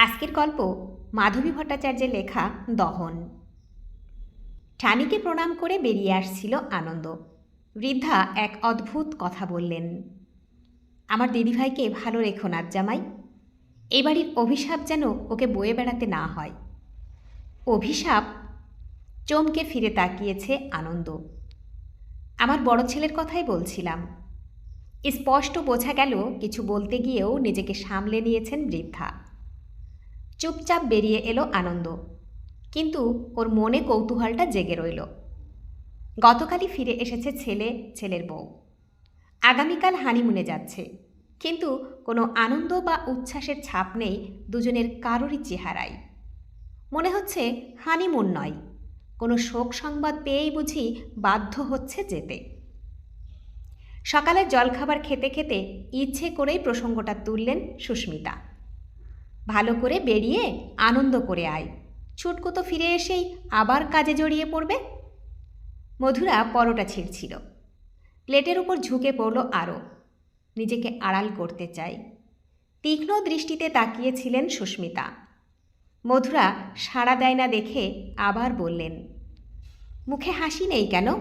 আজকের গল্প মাধবী ভট্টাচার্যের লেখা দহন। ঠানিকে প্রণাম করে বেরিয়ে আসছিল আনন্দ। বৃদ্ধা এক অদ্ভুত কথা বললেন, আমার দিদিভাইকে ভালো রেখো না জামাই এই বাড়ির অভিশাপ যেন ওকে বয়ে বেড়াতে না হয়। অভিশাপ? চমকে ফিরে তাকিয়েছে আনন্দ। আমার বড় ছেলের কথাই বলছিলাম। স্পষ্ট বোঝা গেল কিছু বলতে গিয়েও নিজেকে সামলে নিয়েছেন বৃদ্ধা। চুপচাপ বেরিয়ে এলো আনন্দ। কিন্তু ওর মনে কৌতূহলটা জেগে রইল। গতকালই ফিরে এসেছে ছেলে, ছেলের বউ। আগামীকাল হানিমুনে যাচ্ছে। কিন্তু কোনো আনন্দ বা উচ্ছ্বাসের ছাপ নেই দুজনের কারোরই চেহারায়। মনে হচ্ছে হানিমুন নয়। কোনো শোক সংবাদ পেয়েই বুঝি বাধ্য হচ্ছে যেতে। সকালে জলখাবার খেতে খেতে ইচ্ছে করেই প্রসঙ্গটা তুললেন সুস্মিতা। ভালো করে বেরিয়ে আনন্দ করে আয়। ছুটকো তো ফিরে এসেই আবার কাজে জড়িয়ে পড়বে। মধুরা পরোটা ছিঁড়ছিল। প্লেটের উপর ঝুঁকে পড়ল আরও। নিজেকে আড়াল করতে চাই। তীক্ষ্ণ দৃষ্টিতে তাকিয়েছিলেন সুস্মিতা। মধুরা সাড়া দেয় না দেখে আবার বললেন, মুখে হাসি নেই কেন?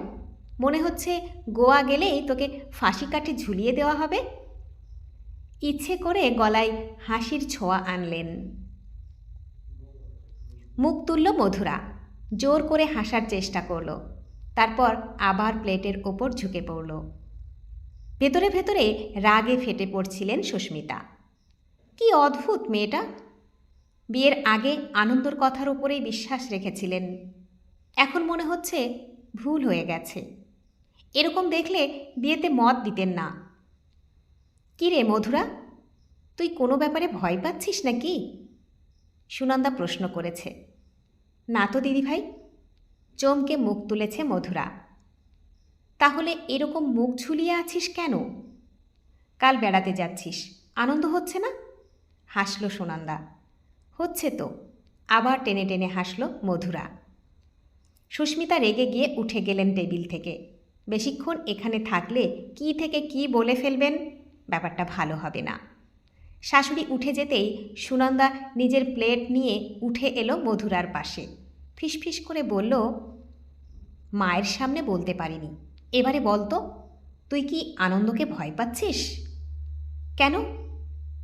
মনে হচ্ছে গোয়া গেলেই তোকে ফাঁসি কাঠে ঝুলিয়ে দেওয়া হবে? ইচ্ছে করে গলায় হাসির ছোঁয়া আনলেন। মুখ তুলল মধুরা, জোর করে হাসার চেষ্টা করল, তারপর আবার প্লেটের ওপর ঝুঁকে পড়ল। ভেতরে ভেতরে রাগে ফেটে পড়ছিলেন সুস্মিতা। কি অদ্ভুত মেয়েটা! বিয়ের আগে আনন্দর কথার উপরেই বিশ্বাস রেখেছিলেন। এখন মনে হচ্ছে ভুল হয়ে গেছে। এরকম দেখলে বিয়েতে মত দিতেন না। কি রে মধুরা, তুই কোনো ব্যাপারে ভয় পাচ্ছিস নাকি? সুনন্দা প্রশ্ন করেছে। না তো, দিদিভাই, চমকে মুখ তুলেছে মধুরা। তাহলে এরকম মুখ ঝুলিয়ে আছিস কেন? কাল বেড়াতে যাচ্ছিস, আনন্দ হচ্ছে না? হাসল সুনন্দা। হচ্ছে তো, আবার টেনে টেনে হাসল মধুরা। সুস্মিতা রেগে গিয়ে উঠে গেলেন টেবিল থেকে। বেশিক্ষণ এখানে থাকলে কি থেকে কি বলে ফেলবেন? ব্যাপারটা ভালো হবে না। শাশুড়ি উঠে যেতেই সুনন্দা নিজের প্লেট নিয়ে উঠে এলো মধুরার পাশে। ফিসফিস করে বলল, মায়ের সামনে বলতে পারিনি। এবারে বলতো তুই কি আনন্দকে ভয় পাচ্ছিস? কেন?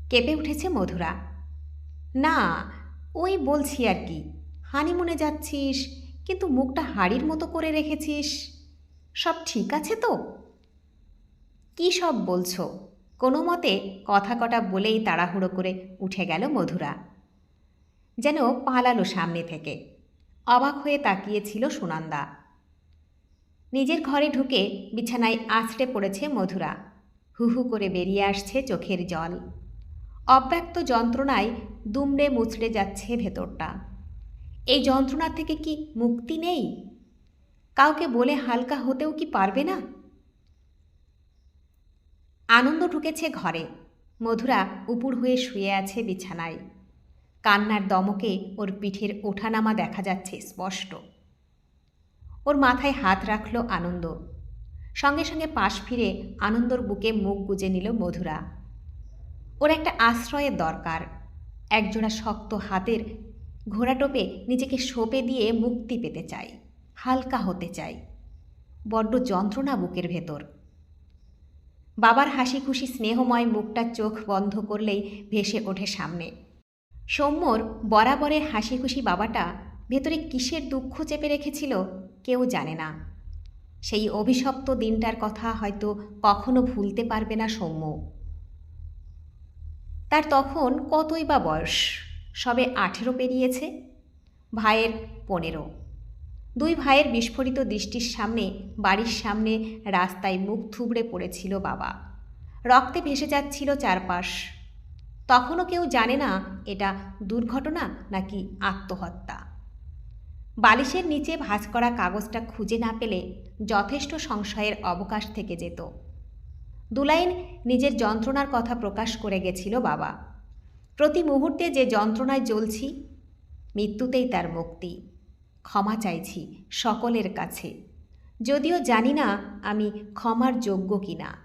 কেঁপে উঠেছে মধুরা। না, ওই বলছি আর কি। হানিমুনে যাচ্ছিস, কিন্তু মুখটা হাড়ির মতো করে রেখেছিস। সব ঠিক আছে তো? কী সব বলছো? কোনো মতে কথা কটা বলেই তাড়াহুড়ো করে উঠে গেল মধুরা। যেন পালালো সামনে থেকে। অবাক হয়ে তাকিয়েছিল সুনন্দা। নিজের ঘরে ঢুকে বিছানায় আছড়ে পড়েছে মধুরা। হু হু করে বেরিয়ে আসছে চোখের জল। অব্যক্ত যন্ত্রণায় দুমড়ে মুচড়ে যাচ্ছে ভেতরটা। এই যন্ত্রণা থেকে কি মুক্তি নেই? কাউকে বলে হালকা হতেও কি পারবে না? আনন্দ ঢুকেছে ঘরে। মধুরা উপুর হয়ে শুয়ে আছে বিছানায়। কান্নার দমকে ওর পিঠের ওঠানামা দেখা যাচ্ছে স্পষ্ট। ওর মাথায় হাত রাখল আনন্দ। সঙ্গে সঙ্গে পাশ ফিরে আনন্দর বুকে মুখ গুজে নিল মধুরা। ওর একটা আশ্রয়ের দরকার। একজোড়া শক্ত হাতের ঘোড়াটোপে নিজেকে সোপে দিয়ে মুক্তি পেতে চাই, হালকা হতে চাই। বড্ড যন্ত্রণা বুকের ভেতর। বাবার হাসি খুশি স্নেহময় মুখটা চোখ বন্ধ করলেই ভেসে ওঠে সামনে। সৌম্যর বরাবরের হাসি খুশি বাবাটা ভেতরে কিসের দুঃখ চেপে রেখেছিল কেউ জানে না। সেই অভিশপ্ত দিনটার কথা হয়তো কখনো ভুলতে পারবে না সৌম্য। তার তখন কতই বা বয়স? সবে আঠেরো পেরিয়েছে, ভাইয়ের পনেরো। দুই ভাইয়ের বিস্ফোরিত দৃষ্টির সামনে, বাড়ির সামনে রাস্তায় মুখ থুবড়ে পড়েছিল বাবা। রক্তে ভেসে যাচ্ছিল চারপাশ। তখনও কেউ জানে না, এটা দুর্ঘটনা নাকি আত্মহত্যা। বালিশের নিচে ভাঁজ করা কাগজটা খুঁজে না পেলে যথেষ্ট সংশয়ের অবকাশ থেকে যেত। দুলাইন নিজের যন্ত্রণার কথা প্রকাশ করে গেছিল বাবা। প্রতি মুহূর্তে যে যন্ত্রণায় জ্বলছি, মৃত্যুতেই তার মুক্তি। ক্ষমা চাইছি সকলের কাছে। যদিও জানি না আমি ক্ষমার যোগ্য কিনা।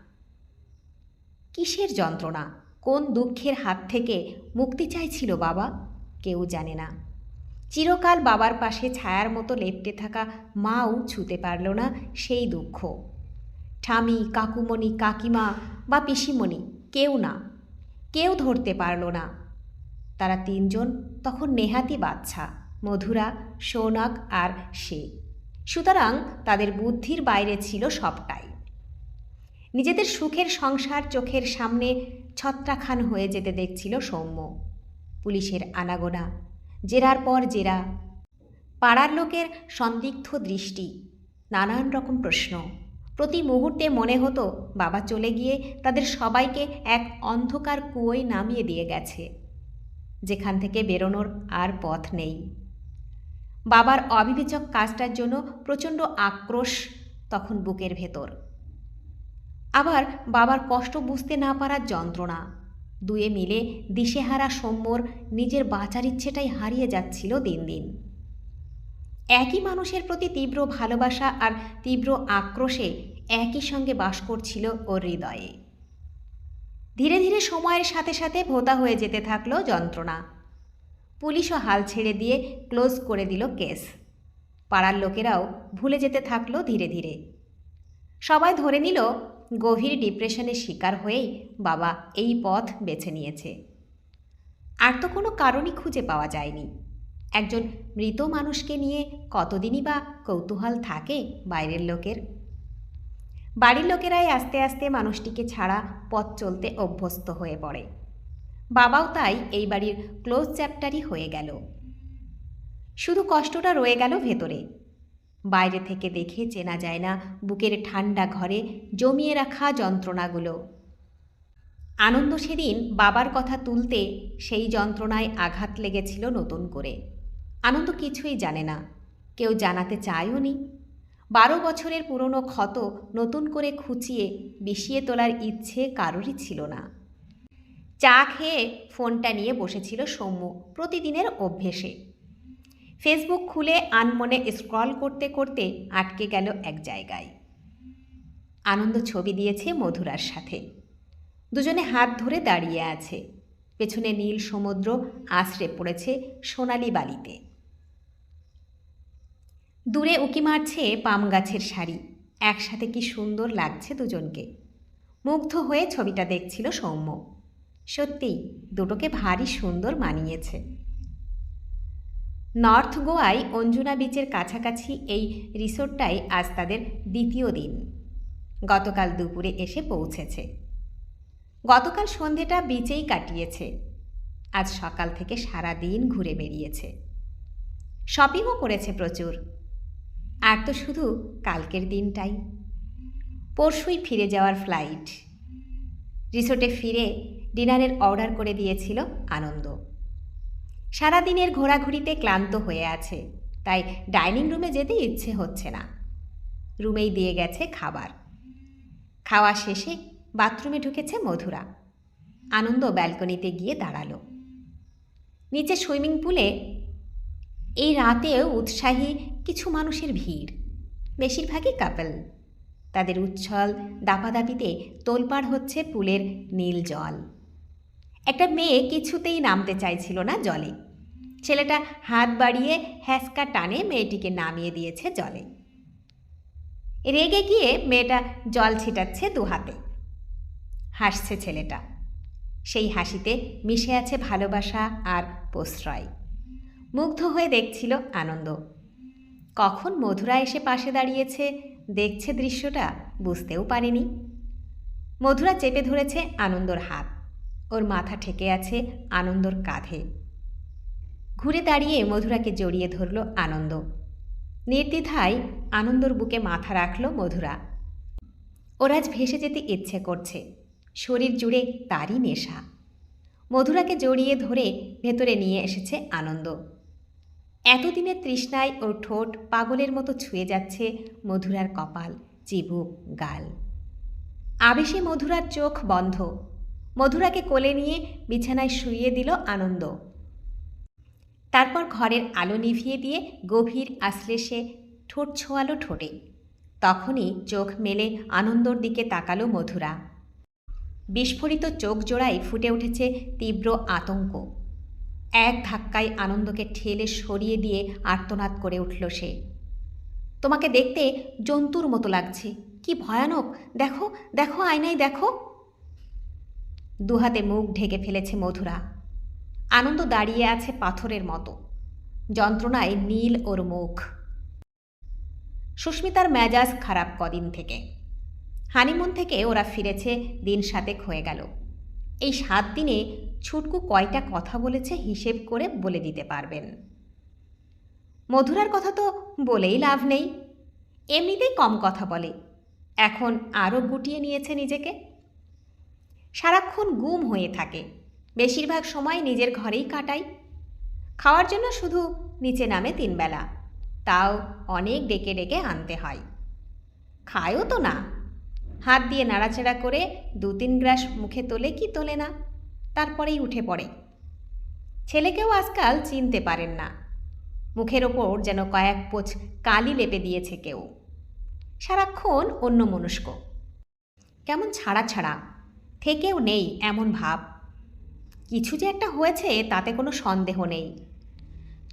কিসের যন্ত্রণা? কোন দুঃখের হাত থেকে মুক্তি চাইছিল বাবা? কেউ জানে না। চিরকাল বাবার পাশে ছায়ার মতো লেপ্টে থাকা মাও ছুতে পারল না সেই দুঃখ। ঠামি, কাকুমণি, কাকিমা বা পিসিমণি কেউ না। কেউ ধরতে পারল না। তারা তিনজন, তখন নেহাতি বাচ্চা মধুরা, সৌনক আর সে। সুতরাং তাদের বুদ্ধির বাইরে ছিল সবটাই। নিজেদের সুখের সংসার চোখের সামনে ছত্রাখান হয়ে যেতে দেখছিল সৌম্য। পুলিশের আনাগোনা, জেরার পর জেরা। পাড়ার লোকের সন্দিগ্ধ দৃষ্টি, নানান রকম প্রশ্ন। প্রতি মুহূর্তে মনে হতো বাবা চলে গিয়ে তাদের সবাইকে এক অন্ধকার কুয়োয় নামিয়ে দিয়ে গেছে। যেখান থেকে বেরোনোর আর পথ নেই। বাবার অবিবেচক কাজটার জন্য প্রচণ্ড আক্রোশ তখন বুকের ভেতর। আবার বাবার কষ্ট বুঝতে না পারার যন্ত্রণা। দুয়ে মিলে দিশেহারা সৌম্যর নিজের বাঁচার ইচ্ছেটাই হারিয়ে যাচ্ছিল দিন দিন। একই মানুষের প্রতি তীব্র ভালোবাসা আর তীব্র আক্রোশে একই সঙ্গে বাস করছিল ওর হৃদয়ে। ধীরে ধীরে সময়ের সাথে সাথে ভোতা হয়ে যেতে থাকল যন্ত্রণা। পুলিশও হাল ছেড়ে দিয়ে ক্লোজ করে দিল কেস। পাড়ার লোকেরাও ভুলে যেতে থাকল ধীরে ধীরে। সবাই ধরে নিল, গভীর ডিপ্রেশনের শিকার হয়েই বাবা এই পথ বেছে নিয়েছে। আর তো কোনো কারণই খুঁজে পাওয়া যায়নি। একজন মৃত মানুষকে নিয়ে কতদিনই বা কৌতূহল থাকে বাইরের লোকের? বাড়ির লোকেরাই আস্তে আস্তে মানুষটিকে ছাড়া পথ চলতে অভ্যস্ত হয়ে পড়ে। বাবাও তাই এই বাড়ির ক্লোজ চ্যাপ্টারই হয়ে গেল। শুধু কষ্টটা রয়ে গেল ভেতরে। বাইরে থেকে দেখে চেনা যায় না বুকের ঠান্ডা ঘরে জমিয়ে রাখা যন্ত্রণাগুলো। আনন্দ সেদিন বাবার কথা তুলতে সেই যন্ত্রণায় আঘাত লেগেছিল নতুন করে। আনন্দ কিছুই জানে না, কেউ জানাতে চায়ও নি। বারো বছরের পুরনো ক্ষত নতুন করে খুঁচিয়ে বিষিয়ে তোলার ইচ্ছে কারোরই ছিল না। চা খেয়ে ফোনটা নিয়ে বসেছিল সৌম্য প্রতিদিনের অভ্যেসে। ফেসবুক খুলে আনমনে স্ক্রল করতে করতে আটকে গেল এক জায়গায়। আনন্দ ছবি দিয়েছে মধুরার সাথে। দুজনে হাত ধরে দাঁড়িয়ে আছে। পেছনে নীল সমুদ্র আশ্রে পড়েছে সোনালি বালিতে। দূরে উকি মারছে পাম গাছের শাড়ি একসাথে কি সুন্দর লাগছে দুজনকে। মুগ্ধ হয়ে ছবিটা দেখছিল সৌম্য। সত্যিই দুটোকে ভারী সুন্দর মানিয়েছে। নর্থ গোয়ায় অঞ্জুনা বিচের কাছাকাছি এই রিসোর্টটাই আজ তাদের দ্বিতীয় দিন। গতকাল দুপুরে এসে পৌঁছেছে। গতকাল সন্ধেটা বিচেই কাটিয়েছে। আজ সকাল থেকে সারা দিন ঘুরে বেরিয়েছে শপিংও করেছে প্রচুর। আর তো শুধু কালকের দিনটাই। পরশুই ফিরে যাওয়ার ফ্লাইট। রিসোর্টে ফিরে ডিনারের অর্ডার করে দিয়েছিল আনন্দ। সারাদিনের ঘোরাঘুরিতে ক্লান্ত হয়ে আছে, তাই ডাইনিং রুমে যেতে ইচ্ছে হচ্ছে না। রুমেই দিয়ে গেছে খাবার। খাওয়া শেষে বাথরুমে ঢুকেছে মধুরা। আনন্দ ব্যালকনিতে গিয়ে দাঁড়াল। নিচে সুইমিং পুলে এই রাতেও উৎসাহী কিছু মানুষের ভিড়। বেশিরভাগই কাপল। তাদের উচ্ছল দাপাদাপিতে তোলপাড় হচ্ছে পুলের নীল জল। একটা মেয়ে কিছুতেই নামতে চাইছিল না জলে। ছেলেটা হাত বাড়িয়ে হ্যাসকা টানে মেয়েটিকে নামিয়ে দিয়েছে জলে। রেগে গিয়ে মেয়েটা জল ছিটাচ্ছে দু হাতে হাসছে ছেলেটা। সেই হাসিতে মিশে আছে ভালোবাসা আর প্রশ্রয়। মুগ্ধ হয়ে দেখছিল আনন্দ। কখন মধুরা এসে পাশে দাঁড়িয়েছে, দেখছে দৃশ্যটা বুঝতেও পারেনি। মধুরা চেপে ধরেছে আনন্দর হাত। ওর মাথা ঠেকে আছে আনন্দর কাঁধে। ঘুরে দাঁড়িয়ে মধুরাকে জড়িয়ে ধরল আনন্দ। নির্দ্বিধায় আনন্দর বুকে মাথা রাখল মধুরা। ওর আজ ভেসে যেতে ইচ্ছে করছে। শরীর জুড়ে তারই নেশা। মধুরাকে জড়িয়ে ধরে ভেতরে নিয়ে এসেছে আনন্দ। এতদিনের তৃষ্ণায় ওর ঠোঁট পাগলের মতো ছুঁয়ে যাচ্ছে মধুরার কপাল, চিবুক, গাল। আবেশে মধুরার চোখ বন্ধ। মধুরাকে কোলে নিয়ে বিছানায় শুইয়ে দিল আনন্দ। তারপর ঘরের আলো নিভিয়ে দিয়ে গভীর আশ্লেষে ঠোঁট ছোঁয়ালো ঠোঁটে। তখনই চোখ মেলে আনন্দর দিকে তাকালো মধুরা। বিস্ফোরিত চোখ জোড়ায় ফুটে উঠেছে তীব্র আতঙ্ক। এক ধাক্কায় আনন্দকে ঠেলে সরিয়ে দিয়ে আর্তনাদ করে উঠল সে। তোমাকে দেখতে জন্তুর মতো লাগছে। কি ভয়ানক! দেখো দেখো, আয়নায় দেখো। দুহাতে মুখ ঢেকে ফেলেছে মধুরা আনন্দ দাঁড়িয়ে আছে পাথরের মতো। যন্ত্রণায় নীল ওর মুখ। সুস্মিতার মেজাজ খারাপ কদিন থেকে। হানিমুন থেকে ওরা ফিরেছে, দিন সাতেক হয়ে গেল। এই সাত দিনে ছুটকু কয়টা কথা বলেছে হিসেব করে বলে দিতে পারবেন। মধুরার কথা তো বলেই লাভ নেই। এমনিতেই কম কথা বলে। এখন আরও গুটিয়ে নিয়েছে নিজেকে। সারাক্ষণ গুম হয়ে থাকে। বেশিরভাগ সময় নিজের ঘরেই কাটাই। খাওয়ার জন্য শুধু নিচে নামে তিনবেলা। তাও অনেক ডেকে ডেকে আনতে হয়। খায়ও তো না। হাত দিয়ে নাড়াচাড়া করে দু তিন গ্রাস মুখে তোলে কি তোলে না? তারপরেই উঠে পড়ে। ছেলেকেও আজকাল চিনতে পারেন না। মুখের ওপর যেন কয়েক পোচ কালি লেপে দিয়েছে কেউ। সারাক্ষণ অন্য মনস্ক কেমন ছাড়া ছাড়া থেকেও নেই এমন ভাব। কিছু যে একটা হয়েছে তাতে কোনো সন্দেহ নেই।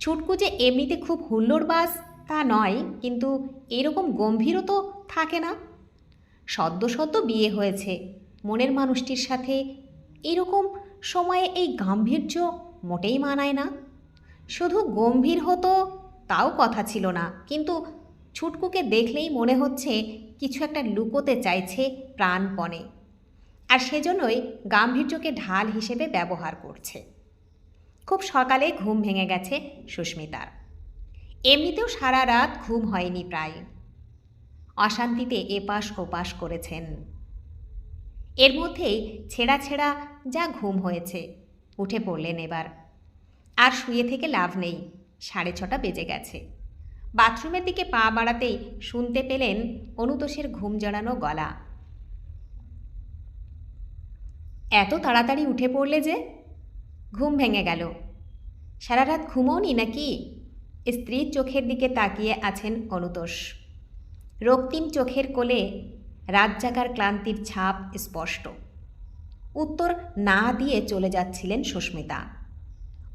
ছুটকু যে এমনিতে খুব হুল্লোড়বাজ তা নয়, কিন্তু এরকম গম্ভীরও তো থাকে না। সদ্য সদ্য বিয়ে হয়েছে, মনের মানুষটির সাথে এরকম সময়ে এই গাম্ভীর্য মোটেই মানায় না। শুধু গম্ভীর হতো তাও কথা ছিল না, কিন্তু ছুটকুকে দেখলেই মনে হচ্ছে কিছু একটা লুকোতে চাইছে প্রাণপণে। আর সেজন্যই গাম্ভীর্যকে ঢাল হিসেবে ব্যবহার করছে। খুব সকালে ঘুম ভেঙে গেছে সুস্মিতার। এমনিতেও সারা রাত ঘুম হয়নি প্রায়। অশান্তিতে এপাশ ওপাশ করেছেন। এর মধ্যেই ছেঁড়া ছেঁড়া যা ঘুম হয়েছে উঠে পড়লেন এবার। আর শুয়ে থেকে লাভ নেই, সাড়ে ছটা বেজে গেছে। বাথরুমের দিকে পা বাড়াতেই শুনতে পেলেন অনুতোষের ঘুম জড়ানো গলা। এত তাড়াতাড়ি উঠে পড়লে যে? ঘুম ভেঙে গেল। সারা রাত ঘুমোনি নাকি? স্ত্রীর চোখের দিকে তাকিয়ে আছেন অনুতোষ। রক্তিম চোখের কোলে রাত জাগার ক্লান্তির ছাপ স্পষ্ট। উত্তর না দিয়ে চলে যাচ্ছিলেন সুস্মিতা।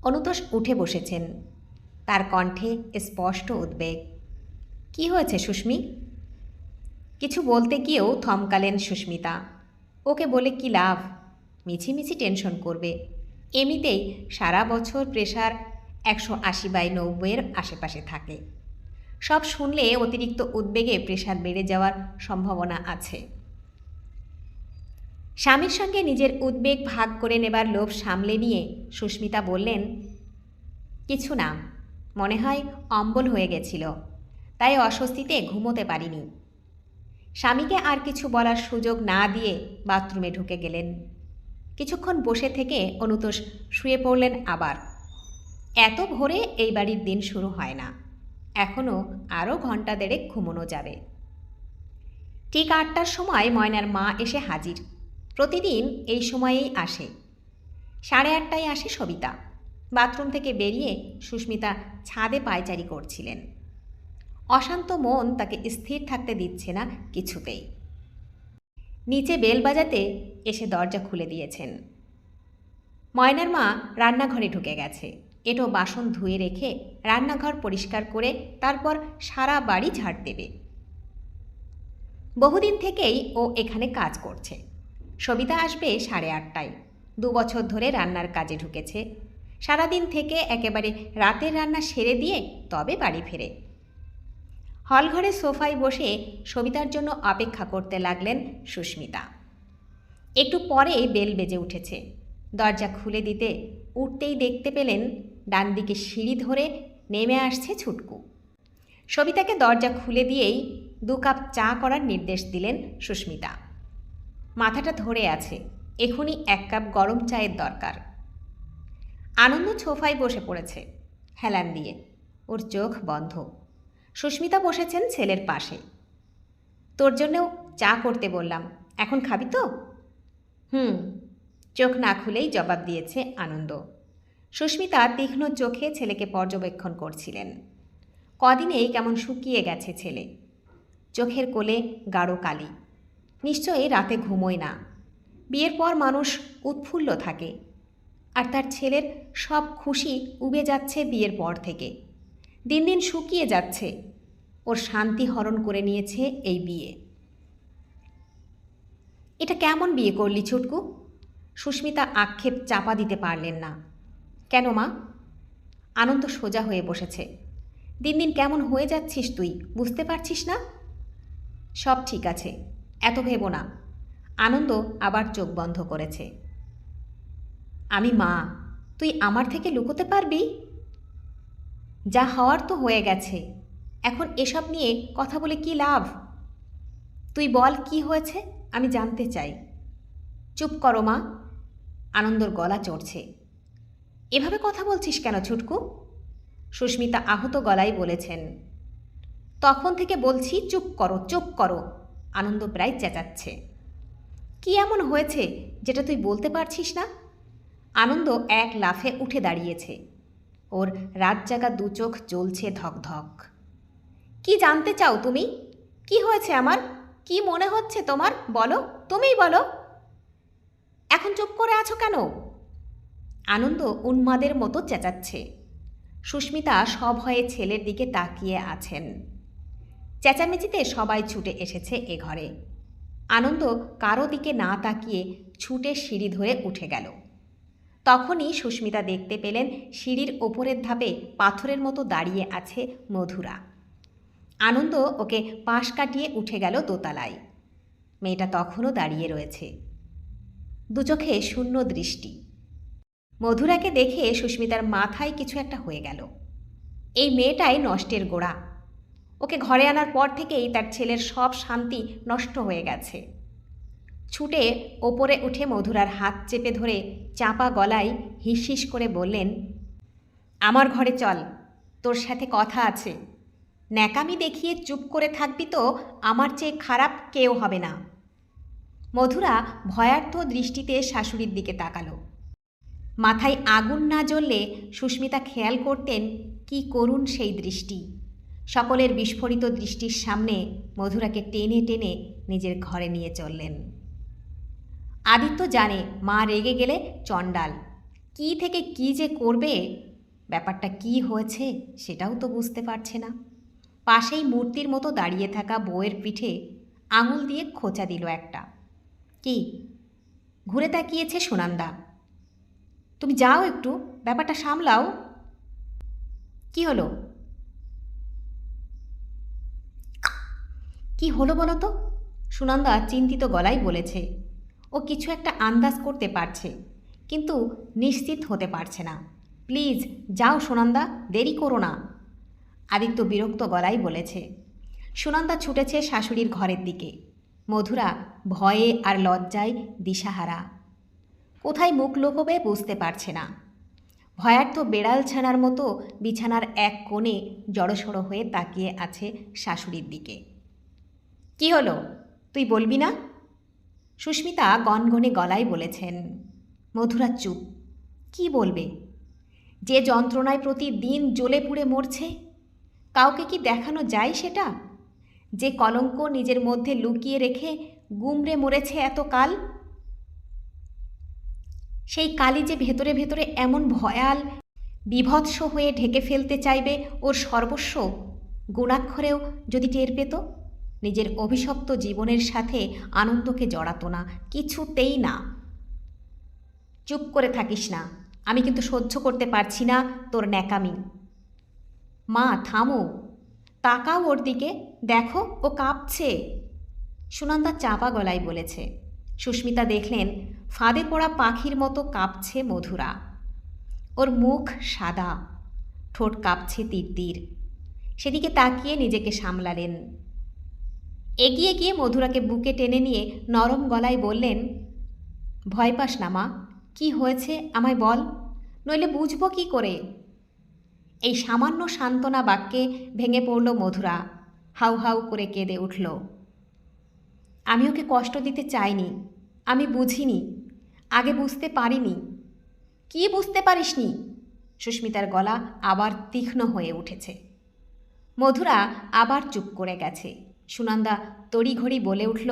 অনুতোষ উঠে বসেছেন। তার কণ্ঠে স্পষ্ট উদ্বেগ। কি হয়েছে সুস্মি? কিছু বলতে গিয়েও থমকালেন সুস্মিতা। ওকে বলে কি লাভ? মিছিমিছি টেনশন করবে। এমনিতেই সারা বছর প্রেশার একশো আশি বাই নব্বইয়ের আশেপাশে থাকে। সব শুনলে অতিরিক্ত উদ্বেগে প্রেশার বেড়ে যাওয়ার সম্ভাবনা আছে। স্বামীর সঙ্গে নিজের উদ্বেগ ভাগ করে নেবার লোভ সামলে নিয়ে সুস্মিতা বললেন, কিছু না, মনে হয় অম্বল হয়ে গেছিল, তাই অস্বস্তিতে ঘুমোতে পারিনি। স্বামীকে আর কিছু বলার সুযোগ না দিয়ে বাথরুমে ঢুকে গেলেন। কিছুক্ষণ বসে থেকে অনুতোষ শুয়ে পড়লেন আবার। এত ভোরে এই বাড়ির দিন শুরু হয় না। এখনও আরও ঘণ্টা দেড়েক ঘুমোনো যাবে। ঠিক আটটার সময় ময়নার মা এসে হাজির। প্রতিদিন এই সময়েই আসে। সাড়ে আটটায় আসে সবিতা। বাথরুম থেকে বেরিয়ে সুস্মিতা ছাদে পায়চারি করছিলেন। অশান্ত মন তাকে স্থির থাকতে দিচ্ছে না কিছুতেই। নিচে বেল বাজাতে এসে দরজা খুলে দিয়েছেন। ময়নার মা রান্নাঘরে ঢুকে গেছে। এটো বাসন ধুয়ে রেখে রান্নাঘর পরিষ্কার করে তারপর সারা বাড়ি ঝাড় দেবে। বহুদিন থেকেই ও এখানে কাজ করছে। সবিতা আসবে সাড়ে আটটায়। দু বছর ধরে রান্নার কাজে ঢুকেছে। সারাদিন থেকে একেবারে রাতের রান্না সেরে দিয়ে তবে বাড়ি ফেরে। হলঘরে সোফায় বসে সবিতার জন্য অপেক্ষা করতে লাগলেন সুস্মিতা। একটু পরে বেল বেজে উঠেছে। দরজা খুলে দিতে, উঠতেই দেখতে পেলেন ডান দিকে সিঁড়ি ধরে নেমে আসছে ছুটকু। সবিতাকে দরজা খুলে দিয়েই দু কাপ চা করার নির্দেশ দিলেন সুস্মিতা। মাথাটা ধরে আছে এখনই এক কাপ গরম চায়ের দরকার। আনন্দ ছোফায় বসে পড়েছে, হেলান দিয়ে। ওর চোখ বন্ধ। সুস্মিতা বসেছেন ছেলের পাশে। তোর জন্যও চা করতে বললাম। এখন খাবি তো? হুম। চোখ না খুলেই জবাব দিয়েছে আনন্দ। সুস্মিতা তীক্ষ্ণ চোখে ছেলেকে পর্যবেক্ষণ করছিলেন। কদিনেই কেমন শুকিয়ে গেছে ছেলে। চোখের কোলে গাঢ় কালি। নিশ্চয়ই রাতে ঘুমোয় না। বিয়ের পর মানুষ উৎফুল্ল থাকে। আর তার ছেলের সব খুশি উবে যাচ্ছে বিয়ের পর থেকে। দিন দিন শুকিয়ে যাচ্ছে। ওর শান্তি হরণ করে নিয়েছে এই বিয়ে। এটা কেমন বিয়ে করলি ছুটকু? সুস্মিতা আক্ষেপ চাপা দিতে পারলেন না। কেন মা? আনন্দ সোজা হয়ে বসেছে। দিন দিন কেমন হয়ে যাচ্ছিস তুই, বুঝতে পারছিস না? সব ঠিক আছে, এত ভেবো না। আনন্দ আবার চোখ বন্ধ করেছে। আমি মা, তুই আমার থেকে লুকোতে পারবি? যা হওয়ার তো হয়ে গেছে। এখন এসব নিয়ে কথা বলে কি লাভ? তুই বল কি হয়েছে? আমি জানতে চাই। চুপ করো মা। আনন্দর গলা চড়ছে। এভাবে কথা বলছিস কেন ছুটকু? সুস্মিতা আহত গলায় বলেছেন। তখন থেকে বলছি, চুপ করো চুপ করো। আনন্দ প্রায় চেঁচাচ্ছে। কি এমন হয়েছে যেটা তুই বলতে পারছিস না? আনন্দ এক লাফে উঠে দাঁড়িয়েছে। ওর রাত জাগা দু চোখ জ্বলছে ধকধক। কি জানতে চাও তুমি? কি হয়েছে আমার? কি মনে হচ্ছে তোমার? বলো, তুমিই বলো। এখন চুপ করে আছো কেন? আনন্দ উন্মাদের মতো চেঁচাচ্ছে। সুস্মিতা সভয়ে ছেলের দিকে তাকিয়ে আছেন। চেঁচামেচিতে সবাই ছুটে এসেছে এ ঘরে। আনন্দ কারও দিকে না তাকিয়ে ছুটে সিঁড়ি ধরে উঠে গেল। তখনই সুস্মিতা দেখতে পেলেন সিঁড়ির ওপরের ধাপে পাথরের মতো দাঁড়িয়ে আছে মধুরা। আনন্দ ওকে পাশ কাটিয়ে উঠে গেল দোতলায়। মেয়েটা তখনও দাঁড়িয়ে রয়েছে। দুচোখে শূন্য দৃষ্টি। মধুরাকে দেখে সুস্মিতার মাথায় কিছু একটা হয়ে গেল। এই মেয়েটাই নষ্টের গোড়া। ওকে ঘরে আনার পর থেকেই তার ছেলের সব শান্তি নষ্ট হয়ে গেছে। ছুটে ওপরে উঠে মধুরার হাত চেপে ধরে চাপা গলায় হিসহিস করে বললেন, আমার ঘরে চল, তোর সাথে কথা আছে। ন্যাকামি দেখিয়ে চুপ করে থাকবি তো আমার চেয়ে খারাপ কেউ হবে না। মধুরা ভয়ার্থ দৃষ্টিতে শাশুড়ির দিকে তাকালো। মাথায় আগুন না জ্বললে সুস্মিতা খেয়াল করতেন কি করুন সেই দৃষ্টি। সকলের বিস্ফোরিত দৃষ্টির সামনে মধুরাকে টেনে টেনে নিজের ঘরে নিয়ে চললেন। আদিত্য জানে মা রেগে গেলে চণ্ডাল। কি থেকে কি যে করবে, ব্যাপারটা কি হয়েছে সেটাও তো বুঝতে পারছে না। পাশেই মূর্তির মতো দাঁড়িয়ে থাকা বউয়ের পিঠে আঙুল দিয়ে খোঁচা দিল একটা। কি? ঘুরে তাকিয়েছে সুনন্দা। তুমি যাও একটু, ব্যাপারটা সামলাও। কি হলো? কি হলো বলো তো? সুনন্দা চিন্তিত গলায় বলেছে। ও কিছু একটা আন্দাজ করতে পারছে, কিন্তু নিশ্চিত হতে পারছে না। প্লিজ যাও সুনন্দা, দেরি করো না। আদিত্য বিরক্ত গলায় বলেছে। সুনন্দা ছুটেছে শাশুড়ির ঘরের দিকে। মধুরা ভয়ে আর লজ্জায় দিশাহারা। কোথায় মুখ লোকবে বুঝতে পারছে না। ভয়ার্থ বেড়াল ছানার মতো বিছানার এক কোণে জড়সড় হয়ে তাকিয়ে আছে শাশুড়ির দিকে। কি হলো? তুই বলবি না? সুস্মিতা গনগনে গলায় বলেছেন, মধুরা, চুপ। কি বলবে? যে যন্ত্রণায় প্রতিদিন জ্বলে পুড়ে মরছে, কাউকে কি দেখানো যায় সেটা? যে কলঙ্ক নিজের মধ্যে লুকিয়ে রেখে গুমড়ে মরেছে এত কাল? সেই কালি যে ভেতরে ভেতরে এমন ভয়াল, বিভৎস হয়ে ঢেকে ফেলতে চাইবে ওর সর্বস্ব, গুণাক্ষরেও যদি টের পেত? নিজের অভিশপ্ত জীবনের সাথে আনন্দকে জড়াতো না, কিছুতেই না। চুপ করে থাকিস না, আমি কিন্তু সহ্য করতে পারছি না তোর ন্যাকামি। মা, থামো। তাকাও ওর দিকে, দেখো, ও কাঁপছে। সুনন্দা চাপা গলায় বলেছে। সুস্মিতা দেখলেন, ফাঁদে পড়া পাখির মতো কাঁপছে মধুরা। ওর মুখ সাদা, ঠোঁট কাঁপছে তীর সেদিকে তাকিয়ে নিজেকে সামলালেন। এগিয়ে গিয়ে মধুরাকে বুকে টেনে নিয়ে নরম গলায় বললেন, ভয় পাস না মা, কি হয়েছে আমায় বল, নইলে বুঝব কি করে? এই সামান্য সান্ত্বনা বাক্যে ভেঙে পড়ল মধুরা, হাউ হাউ করে কেঁদে উঠল। আমি ওকে কষ্ট দিতে চাইনি, আমি বুঝিনি, আগে বুঝতে পারিনি। কি বুঝতে পারিসনি? সুস্মিতার গলা আবার তীক্ষ্ণ হয়ে উঠেছে। মধুরা আবার চুপ করে গেছে। সুনন্দা তড়িঘড়ি বলে উঠল,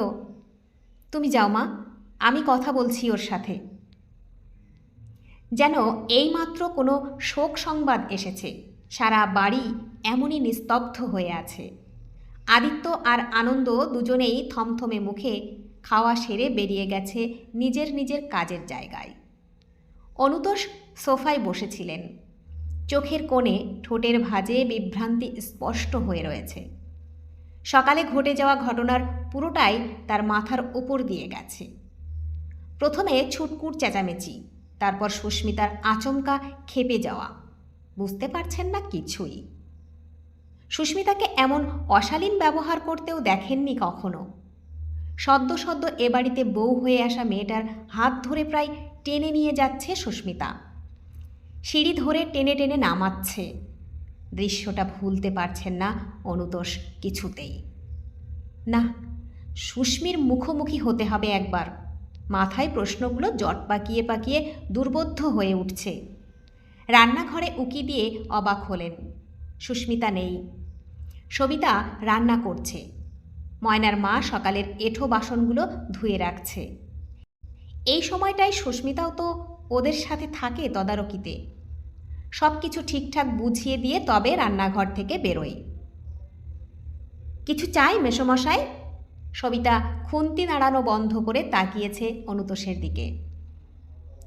তুমি যাও মা, আমি কথা বলছি ওর সাথে। যেন এইমাত্র কোনো শোক সংবাদ এসেছে, সারা বাড়ি এমনই নিস্তব্ধ হয়ে আছে। আদিত্য আর আনন্দ দুজনেই থমথমে মুখে খাওয়া সেরে বেরিয়ে গেছে নিজের নিজের কাজের জায়গায়। অনুতোষ সোফায় বসেছিলেন। চোখের কোণে ঠোঁটের ভাঁজে বিভ্রান্তি স্পষ্ট হয়ে রয়েছে। সকালে ঘটে যাওয়া ঘটনার পুরোটাই তার মাথার ওপর দিয়ে গেছে। প্রথমে ছুটকুর চেঁচামেচি, তারপর সুস্মিতার আচমকা খেপে যাওয়া। বুঝতে পারছেন না কিছুই। সুস্মিতাকে এমন অশালীন ব্যবহার করতেও দেখেননি কখনো। সদ্য সদ্য এ বাড়িতে বউ হয়ে আসা মেয়েটার হাত ধরে প্রায় টেনে নিয়ে যাচ্ছে সুস্মিতা। সিঁড়ি ধরে টেনে টেনে নামাচ্ছে। দৃশ্যটা ভুলতে পারছেন না অনুতোষ কিছুতেই। না, সুস্মির মুখোমুখি হতে হবে একবার। মাথায় প্রশ্নগুলো জট পাকিয়ে পাকিয়ে দুর্বোধ্য হয়ে উঠছে। রান্নাঘরে উকি দিয়ে অবাক হলেন। সুস্মিতা নেই। সবিতা রান্না করছে। ময়নার মা সকালের এঁঠো বাসনগুলো ধুয়ে রাখছে। এই সময়টায় সুস্মিতাও তো ওদের সাথে থাকে তদারকিতে। সব কিছু ঠিকঠাক বুঝিয়ে দিয়ে তবে রান্নাঘর থেকে বেরোয় কিছু চাই, মেসমশাই? সবিতা খুন্তি নাড়ানো বন্ধ করে তাকিয়েছে অনুতোষের দিকে।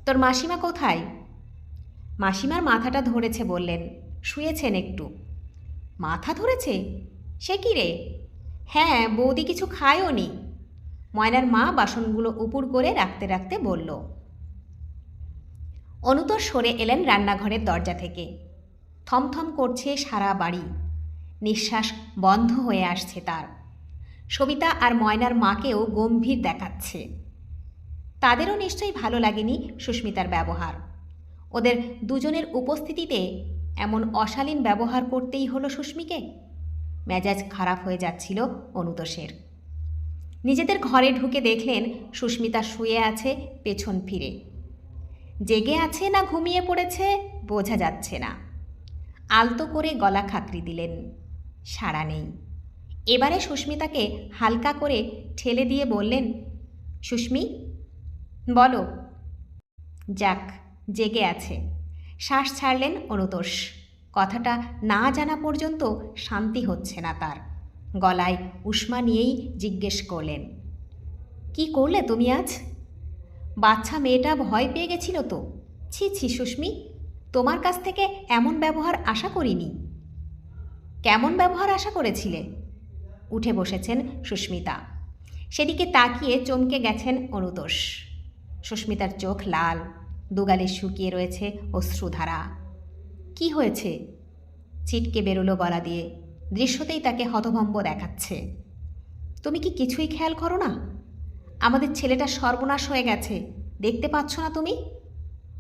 তোর মাসিমা কোথায়? মাসিমার মাথাটা ধরেছে বললেন, শুয়েছেন একটু। মাথা ধরেছে? সে কি রে? হ্যাঁ বৌদি কিছু খায়ও নি ময়নার মা বাসনগুলো উপুর করে রাখতে রাখতে বলল অনুতোষ সরে এলেন রান্নাঘরের দরজা থেকে। থমথম করছে সারা বাড়ি। নিঃশ্বাস বন্ধ হয়ে আসছে তার। সবিতা আর ময়নার মাকেও গম্ভীর দেখাচ্ছে। তাদেরও নিশ্চয়ই ভালো লাগেনি সুস্মিতার ব্যবহার। ওদের দুজনের উপস্থিতিতে এমন অশালীন ব্যবহার করতেই হলো সুস্মিকে। মেজাজ খারাপ হয়ে যাচ্ছিল অনুতোষের নিজেদের ঘরে ঢুকে দেখলেন সুস্মিতা শুয়ে আছে পেছন ফিরে। জেগে আছে না ঘুমিয়ে পড়েছে, বোঝা যাচ্ছে না। আলতো করে গলা খাকরি দিলেন। সাড়া নেই। এবারে সুস্মিতাকে হালকা করে ঠেলে দিয়ে বললেন, সুস্মি, বলো। যাক, জেগে আছে। শ্বাস ছাড়লেন অনুতোষ কথাটা না জানা পর্যন্ত শান্তি হচ্ছে না তার। গলায় উষ্মা নিয়েই জিজ্ঞেস করলেন, কি করলে তুমি আজ? বাচ্চা মেয়েটা ভয় পেয়ে গেছিল তো। ছি ছি, সুস্মি, তোমার কাছ থেকে এমন ব্যবহার আশা করিনি। কেমন ব্যবহার আশা করেছিলে? উঠে বসেছেন সুস্মিতা। সেদিকে তাকিয়ে চমকে গেছেন অনুতোষ। সুস্মিতার চোখ লাল, দুগালে শুকিয়ে রয়েছে অশ্রুধারা। কি হয়েছে? ছিটকে বেরোলো গলা দিয়ে, দৃশ্যতেই তাকে হতভম্ব দেখাচ্ছে। তুমি কি কিছুই খেয়াল করো না? আমাদের ছেলেটা সর্বনাশ হয়ে গেছে। দেখতে পাচ্ছ না তুমি?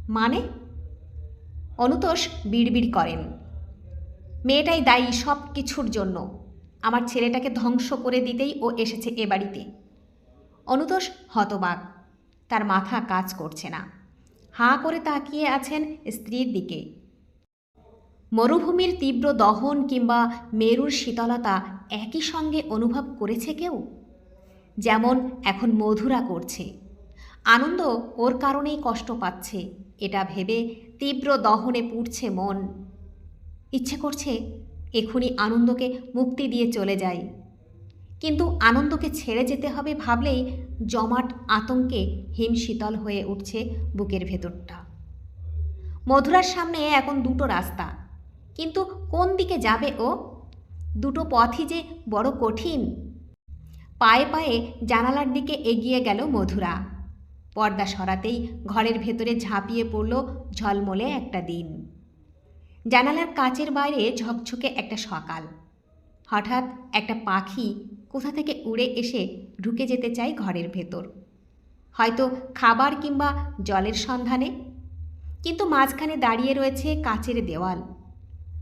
মানে? অনুতোষ বিড়বিড় করেন। মেয়েটাই দায়ী সব কিছুর জন্য। আমার ছেলেটাকে ধ্বংস করে দিতেই ও এসেছে এ বাড়িতে। অনুতোষ হতবাক। তার মাথা কাজ করছে না। হাঁ করে তাকিয়ে আছেন স্ত্রীর দিকে। মরুভূমির তীব্র দহন কিংবা মেরুর শীতলতা একই সঙ্গে অনুভব করেছে কেউ? যেমন এখন মধুরা করছে। আনন্দ ওর কারণেই কষ্ট পাচ্ছে, এটা ভেবে তীব্র দহনে পুড়ছে মন। ইচ্ছে করছে এখুনি আনন্দকে মুক্তি দিয়ে চলে যাই। কিন্তু আনন্দকে ছেড়ে যেতে হবে ভাবলেই জমাট আতঙ্কে হিমশীতল হয়ে উঠছে বুকের ভেতরটা। মধুরার সামনে এখন দুটো রাস্তা। কিন্তু কোন দিকে যাবে ও? দুটো পথই যে বড় কঠিন। পায়ে পায়ে জানালার দিকে এগিয়ে গেল মধুরা। পর্দা সরাতেই ঘরের ভেতরে ঝাঁপিয়ে পড়ল ঝলমলে একটা দিন। জানালার কাচের বাইরে ঝকঝকে একটা সকাল। হঠাৎ একটা পাখি কোথা থেকে উড়ে এসে ঢুকে যেতে চাই ঘরের ভেতর। হয়তো খাবার কিংবা জলের সন্ধানে। কিন্তু মাঝখানে দাঁড়িয়ে রয়েছে কাচের দেওয়াল।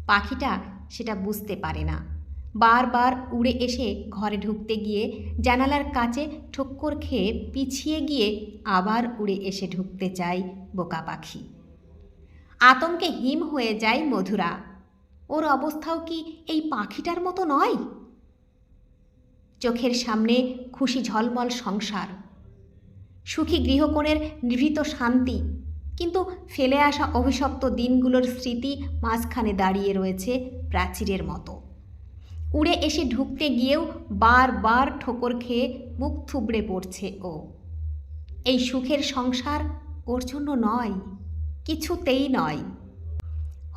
পাখিটা সেটা বুঝতে পারে না। বারবার উড়ে এসে ঘরে ঢুকতে গিয়ে জানালার কাছে ঠক্কর খেয়ে পিছিয়ে গিয়ে আবার উড়ে এসে ঢুকতে চায় বোকা পাখি। আতঙ্কে হিম হয়ে যায় মধুরা। ওর অবস্থাও কি এই পাখিটার মতো নয়? চোখের সামনে খুশি ঝলমল সংসার। সুখী গৃহকোণের নিভৃত শান্তি, কিন্তু ফেলে আসা অভিশপ্ত দিনগুলোর স্মৃতি মাঝখানে দাঁড়িয়ে রয়েছে প্রাচীরের মতো। উড়ে এসে ঢুকতে গিয়েও বারবার ঠোকর খেয়ে মুখ থুবড়ে পড়ছে ও। এই সুখের সংসার ওর জন্য নয়, কিছুতেই নয়।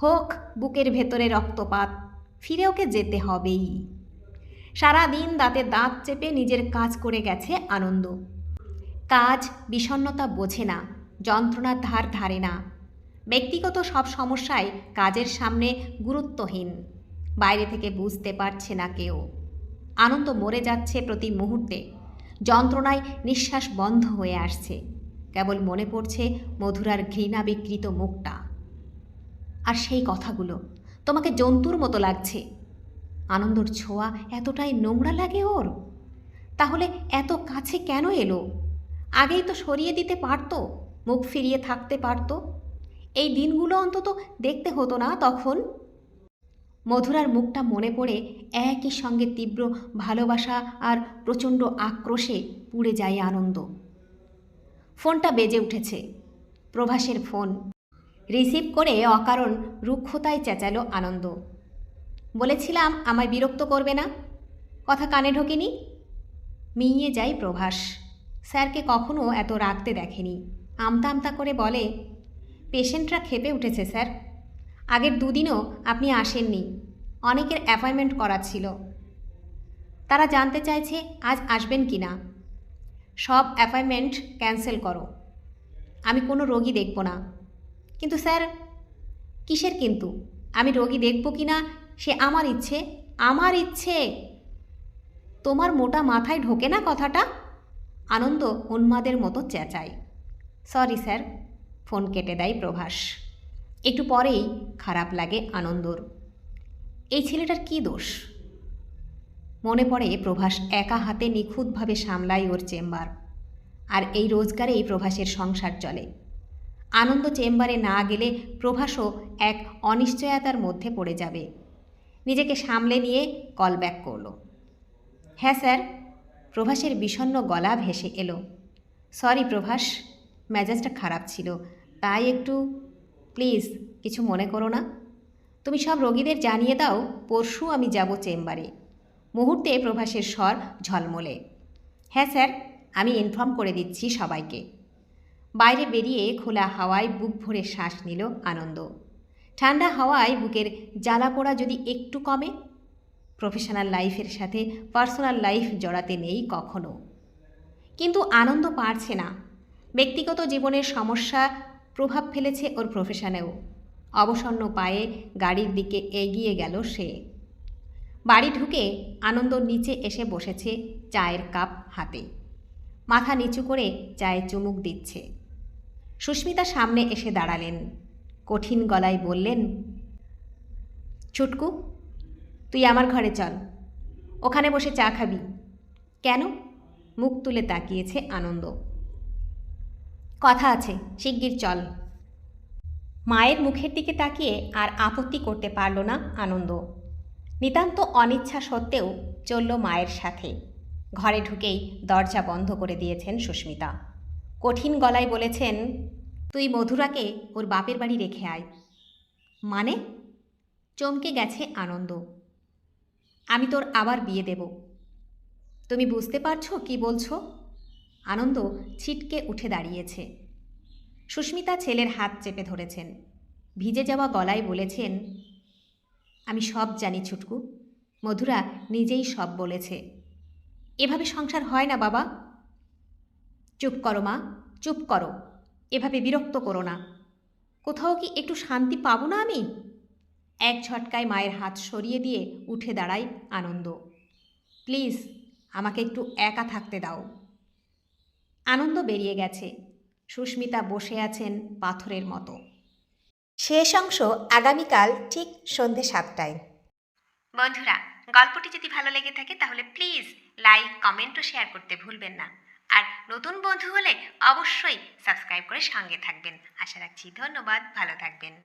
হোক, বুকের ভেতরে রক্তপাত, ফিরে ওকে যেতে হবেই। সারা দিন দাঁতে দাঁত চেপে নিজের কাজ করে গেছে আনন্দ। কাজ বিষণ্ণতা বোঝে না, যন্ত্রণার ধার ধারে না। ব্যক্তিগত সব সমস্যায় কাজের সামনে গুরুত্বহীন। বাইরে থেকে বুঝতে পারছে না কেউ। আনন্দ মরে যাচ্ছে প্রতি মুহূর্তে। যন্ত্রণায় নিঃশ্বাস বন্ধ হয়ে আসছে। কেবল মনে পড়ছে মধুরার ঘৃণা বিকৃত মুখটা। আর সেই কথাগুলো, তোমাকে জন্তুর মতো লাগছে। আনন্দর ছোঁয়া এতটাই নোংরা লাগে ওর। তাহলে এত কাছে কেন এলো? আগেই তো সরিয়ে দিতে পারতো, মুখ ফিরিয়ে থাকতে পারতো। এই দিনগুলো অন্তত দেখতে হতো না তখন। মধুরার মুখটা মনে পড়ে একই সঙ্গে তীব্র ভালোবাসা আর প্রচণ্ড আক্রোশে পুড়ে যায় আনন্দ। ফোনটা বেজে উঠেছে। প্রভাসের ফোন। রিসিভ করে অকারণ রুক্ষতায় চেঁচালো আনন্দ। বলেছিলাম, আমায় বিরক্ত করবে না? কথা কানে ঢোকেনি। মিইয়ে যাই প্রভাস। স্যারকে কখনো এত রাখতে দেখেনি। আমতা আমতা করে বলে, পেশেন্টরা খেপে উঠেছে, স্যার। আগের দুদিনও আপনি আসেননি। অনেকের অ্যাপয়েন্টমেন্ট করা ছিল। তারা জানতে চাইছে আজ আসবেন কি না সব অ্যাপয়েন্টমেন্ট ক্যান্সেল করো। আমি কোনো রোগী দেখব না। কিন্তু স্যার, কিসের কিন্তু? আমি রোগী দেখব কি না সে আমার ইচ্ছে আমার ইচ্ছে। তোমার মোটা মাথায় ঢোকে না কথাটা? আনন্দ উন্মাদের মতো চেঁচায়। Sorry sir. ফোন কেটে দেয় প্রভাস। একটু পরেই খারাপ লাগে আনন্দর। এই ছেলেটার কী দোষ? মনে পড়ে প্রভাস একা হাতে নিখুঁতভাবে সামলায় ওর চেম্বার। আর এই রোজগারেই প্রভাসের সংসার চলে। আনন্দ চেম্বারে না গেলে প্রভাসও এক অনিশ্চয়তার মধ্যে পড়ে যাবে। নিজেকে সামলে নিয়ে কল ব্যাক করল। হ্যাঁ স্যার, প্রভাসের বিষণ্ণ গলা ভেসে এলো। সরি প্রভাস, মেজাজটা খারাপ ছিল, তাই একটু প্লিজ, কিছু মনে করো না। তুমি সব রোগীদের জানিয়ে দাও, পরশু আমি যাব চেম্বারে। মুহূর্তে প্রভাসের স্বর ঝলমলে। হ্যাঁ স্যার, আমি ইনফর্ম করে দিচ্ছি সবাইকে। বাইরে বেরিয়ে খোলা হাওয়ায় বুক ভরে শ্বাস নিল আনন্দ। ঠান্ডা হাওয়ায় বুকের জ্বালা পোড়া যদি একটু কমে? প্রফেশনাল লাইফের সাথে পার্সোনাল লাইফ জড়াতে নেই কখনো। কিন্তু আনন্দ পারছে না। ব্যক্তিগত জীবনের সমস্যা প্রভাব ফেলেছে ওর প্রফেশনেও অবসন্ন পায়ে গাড়ির দিকে এগিয়ে গেল সে। বাড়ি ঢুকে আনন্দ নিচে এসে বসেছে চায়ের কাপ হাতে। মাথা নিচু করে চায়ে চুমুক দিচ্ছে। সুস্মিতা সামনে এসে দাঁড়ালেন। কঠিন গলায় বললেন ছুটকু তুই আমার ঘরে চল। ওখানে বসে চা খাবি। কেন? মুখ তুলে তাকিয়েছে আনন্দ। কথা আছে, শিগগির চল। মায়ের মুখের দিকে তাকিয়ে আর আপত্তি করতে পারল না আনন্দ। নিতান্ত অনিচ্ছা সত্ত্বেও চলল মায়ের সাথে। ঘরে ঢুকেই দরজা বন্ধ করে দিয়েছেন সুস্মিতা। কঠিন গলায় বলেছেন, তুই মধুরাকে ওর বাপের বাড়ি রেখে আয়। মানে? চমকে গেছে আনন্দ। আমি তোর আবার বিয়ে দেব। তুমি বুঝতে পারছ কি বলছো? আনন্দ ছিটকে উঠে দাঁড়িয়েছে। সুস্মিতা ছেলের হাত চেপে ধরেছেন। ভিজে যাওয়া গলায় বলেছেন, আমি সব জানি ছুটকু। মধুরা নিজেই সব বলেছে। এভাবে সংসার হয় না বাবা। চুপ করো মা, চুপ করো। এভাবে বিরক্ত করো না। কোথাও কি একটু শান্তি পাবো না আমি? এক ঝটকায় মায়ের হাত সরিয়ে দিয়ে উঠে দাঁড়াই আনন্দ। প্লিজ, আমাকে একটু একা থাকতে দাও। আনন্দ বেরিয়ে গেছে। সুস্মিতা বসে আছেন পাথরের মতো। শেষ অংশ আগামীকাল ঠিক সন্ধে সাতটায়। বন্ধুরা গল্পটি যদি ভালো লেগে থাকে তাহলে প্লিজ লাইক কমেন্ট ও শেয়ার করতে ভুলবেন না। আর নতুন বন্ধু হলে অবশ্যই সাবস্ক্রাইব করে সঙ্গে থাকবেন। আশা রাখছি ধন্যবাদ ভালো থাকবেন।